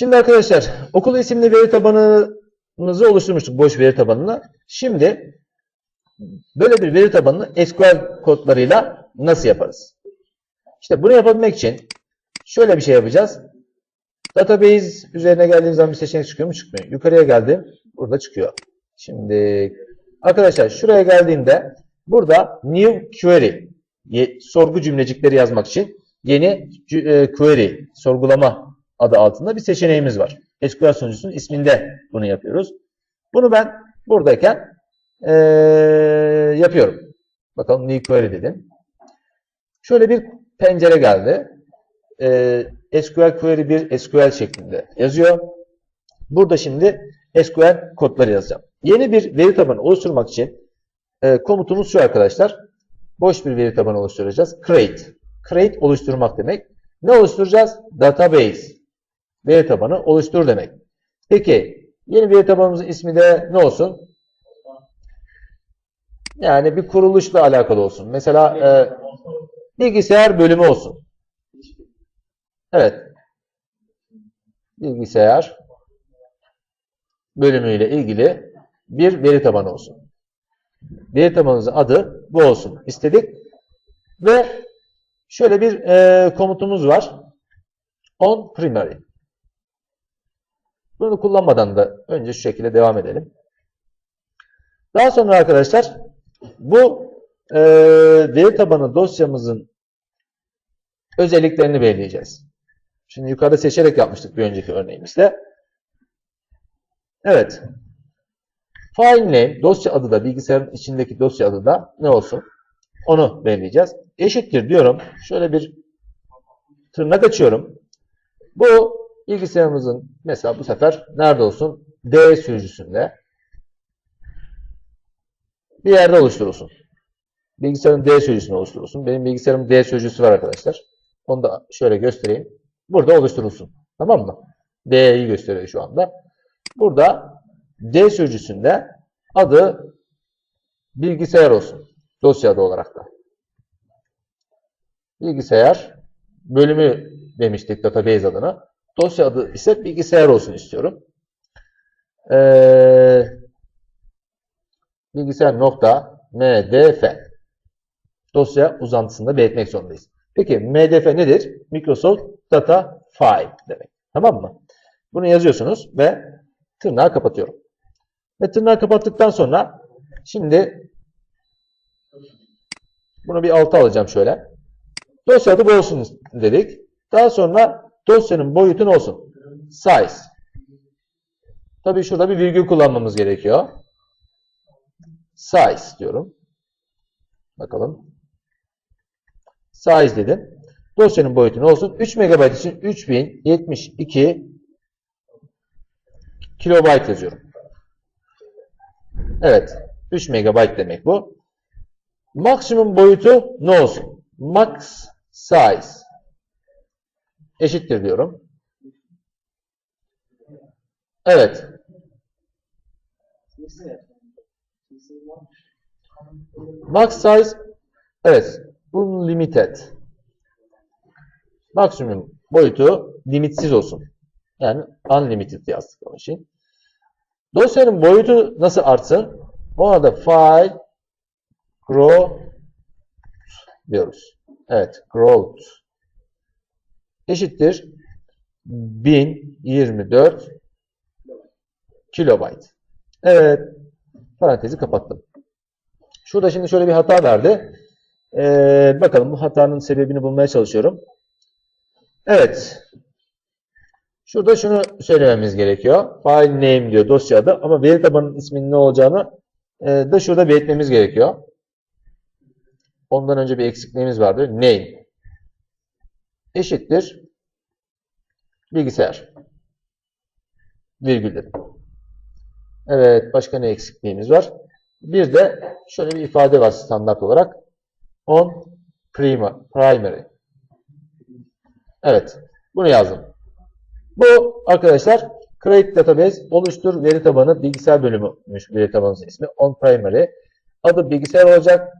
Şimdi arkadaşlar okul isimli veri tabanımızı oluşturmuştuk boş veri tabanını. Şimdi böyle bir veri tabanını SQL kodlarıyla nasıl yaparız? İşte bunu yapabilmek için şöyle bir şey yapacağız. Database üzerine geldiğimiz zaman bir seçenek çıkıyor mu? Çıkmıyor. Yukarıya geldim. Burada çıkıyor. Şimdi arkadaşlar şuraya geldiğimde burada new query sorgu cümlecikleri yazmak için yeni e, query sorgulama adı altında bir seçeneğimiz var. SQL sunucusunun isminde bunu yapıyoruz. Bunu ben buradayken e, yapıyorum. Bakalım query dedim. Şöyle bir pencere geldi. E, SQL query 1 SQL şeklinde yazıyor. Burada şimdi SQL kodları yazacağım. Yeni bir veri tabanı oluşturmak için e, komutumuz şu arkadaşlar. Boş bir veri tabanı oluşturacağız. Create. Create oluşturmak demek. Ne oluşturacağız? Database. Veri tabanı oluştur demek. Peki yeni veri tabanımızın ismi de ne olsun? Yani bir kuruluşla alakalı olsun. Mesela e, bilgisayar bölümü olsun. Evet. Bilgisayar bölümüyle ilgili bir veri tabanı olsun. Veri tabanımızın adı bu olsun istedik. Ve şöyle bir e, komutumuz var. On primary. Bunu kullanmadan da önce şu şekilde devam edelim. Daha sonra arkadaşlar bu e, veri tabanı dosyamızın özelliklerini belirleyeceğiz. Şimdi yukarıda seçerek yapmıştık bir önceki örneğimizde. Evet. File name, dosya adı da bilgisayarın içindeki dosya adı da ne olsun? Onu belirleyeceğiz. Eşittir diyorum. Şöyle bir tırnak açıyorum. Bu bilgisayarımızın mesela bu sefer nerede olsun? D sürücüsünde bir yerde oluşturulsun. Bilgisayarın D sürücüsünü oluşturulsun. Benim bilgisayarımın D sürücüsü var arkadaşlar. Onu da şöyle göstereyim. Burada oluşturulsun. Tamam mı? D'yi gösteriyor şu anda. Burada D sürücüsünde adı bilgisayar olsun. Dosya adı olarak da. Bilgisayar bölümü demiştik database adına. Dosya adı ise bilgisayar olsun istiyorum. Ee, bilgisayar nokta mdf dosya uzantısında belirtmek zorundayız. Peki mdf nedir? Microsoft Data File demek. Tamam mı? Bunu yazıyorsunuz ve tırnağı kapatıyorum. Ve tırnağı kapattıktan sonra şimdi bunu bir alta alacağım şöyle. Dosya adı bu olsun dedik. Daha sonra dosyanın boyutu ne olsun? Size. Tabii şurada bir virgül kullanmamız gerekiyor. Size diyorum. Bakalım. Size dedim. Dosyanın boyutu ne olsun? 3 MB için 3072 kilobayt yazıyorum. Evet. 3 MB demek bu. Maksimum boyutu ne olsun? Max size eşittir diyorum. Evet. Max size evet. Unlimited. Maksimum boyutu limitsiz olsun. Yani unlimited yazdık onun için. Dosyanın boyutu nasıl artsın? Ona da file grow diyoruz. Evet, growth eşittir 1024 kilobayt. Evet, parantezi kapattım. Şurada şimdi şöyle bir hata verdi. Ee, bakalım bu hatanın sebebini bulmaya çalışıyorum. Evet. Şurada şunu söylememiz gerekiyor. File name diyor dosya adı ama veri tabanının isminin ne olacağını e, da şurada belirtmemiz gerekiyor. Ondan önce bir eksikliğimiz vardı. Name eşittir bilgisayar. Virgül dedim. Evet. Başka ne eksikliğimiz var? Bir de şöyle bir ifade var standart olarak. On prima, primary. Evet. Bunu yazdım. Bu arkadaşlar create database oluştur veri tabanı bilgisayar bölümüymüş veri tabanımızın ismi. On primary. Adı bilgisayar olacak.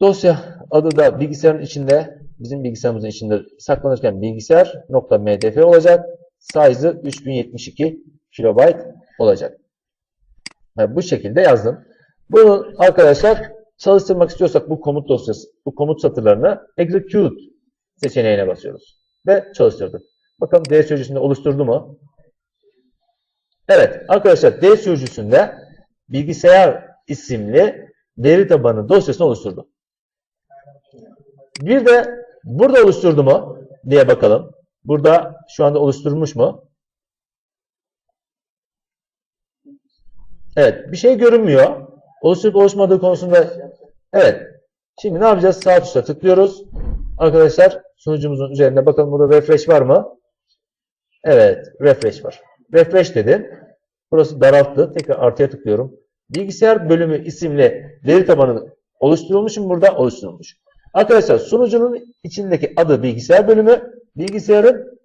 Dosya adı da bilgisayarın içinde bizim bilgisayarımızın içinde saklanırken bilgisayar.mdf olacak. size'ı 3072 kilobayt olacak. Ve bu şekilde yazdım. Bunu arkadaşlar çalıştırmak istiyorsak bu komut dosyası, bu komut satırlarını execute seçeneğine basıyoruz. Ve çalıştırdık. Bakalım D sürücüsünde oluşturdu mu? Evet arkadaşlar D sürücüsünde bilgisayar isimli veri tabanı dosyasını oluşturdu. Bir de burada oluşturdu mu diye bakalım. Burada şu anda oluşturmuş mu? Evet bir şey görünmüyor. Oluşturup oluşmadığı konusunda evet. Şimdi ne yapacağız? Sağ tuşla tıklıyoruz. Arkadaşlar sunucumuzun üzerinde bakalım burada refresh var mı? Evet refresh var. Refresh dedim. Burası daralttı. Tekrar artıya tıklıyorum. Bilgisayar bölümü isimli veri tabanı oluşturulmuş mu burada? Oluşturulmuş. Arkadaşlar sunucunun içindeki adı bilgisayar bölümü, bilgisayarın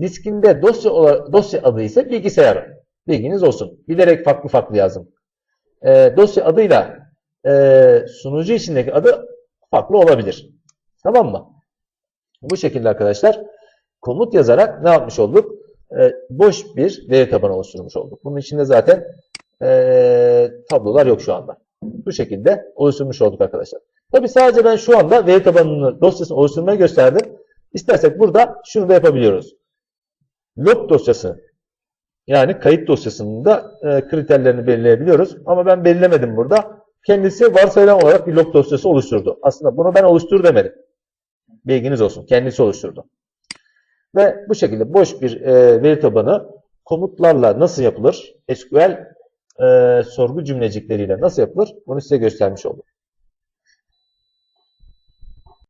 diskinde dosya ola- dosya adı ise bilgisayar. Bilginiz olsun. Bilerek farklı farklı yazdım. Ee, dosya adıyla e, sunucu içindeki adı farklı olabilir. Tamam mı? Bu şekilde arkadaşlar komut yazarak ne yapmış olduk? Ee, boş bir veri tabanı oluşturmuş olduk. Bunun içinde zaten e, tablolar yok şu anda. Bu şekilde oluşturmuş olduk arkadaşlar. Tabi sadece ben şu anda veri tabanını dosyasını oluşturmayı gösterdim. İstersek burada şunu da yapabiliyoruz. Log dosyası yani kayıt dosyasının da e, kriterlerini belirleyebiliyoruz. Ama ben belirlemedim burada. Kendisi varsayılan olarak bir log dosyası oluşturdu. Aslında bunu ben oluştur demedim. Bilginiz olsun. Kendisi oluşturdu. Ve bu şekilde boş bir e, veri tabanı komutlarla nasıl yapılır? SQL e, sorgu cümlecikleriyle nasıl yapılır? Bunu size göstermiş oldum.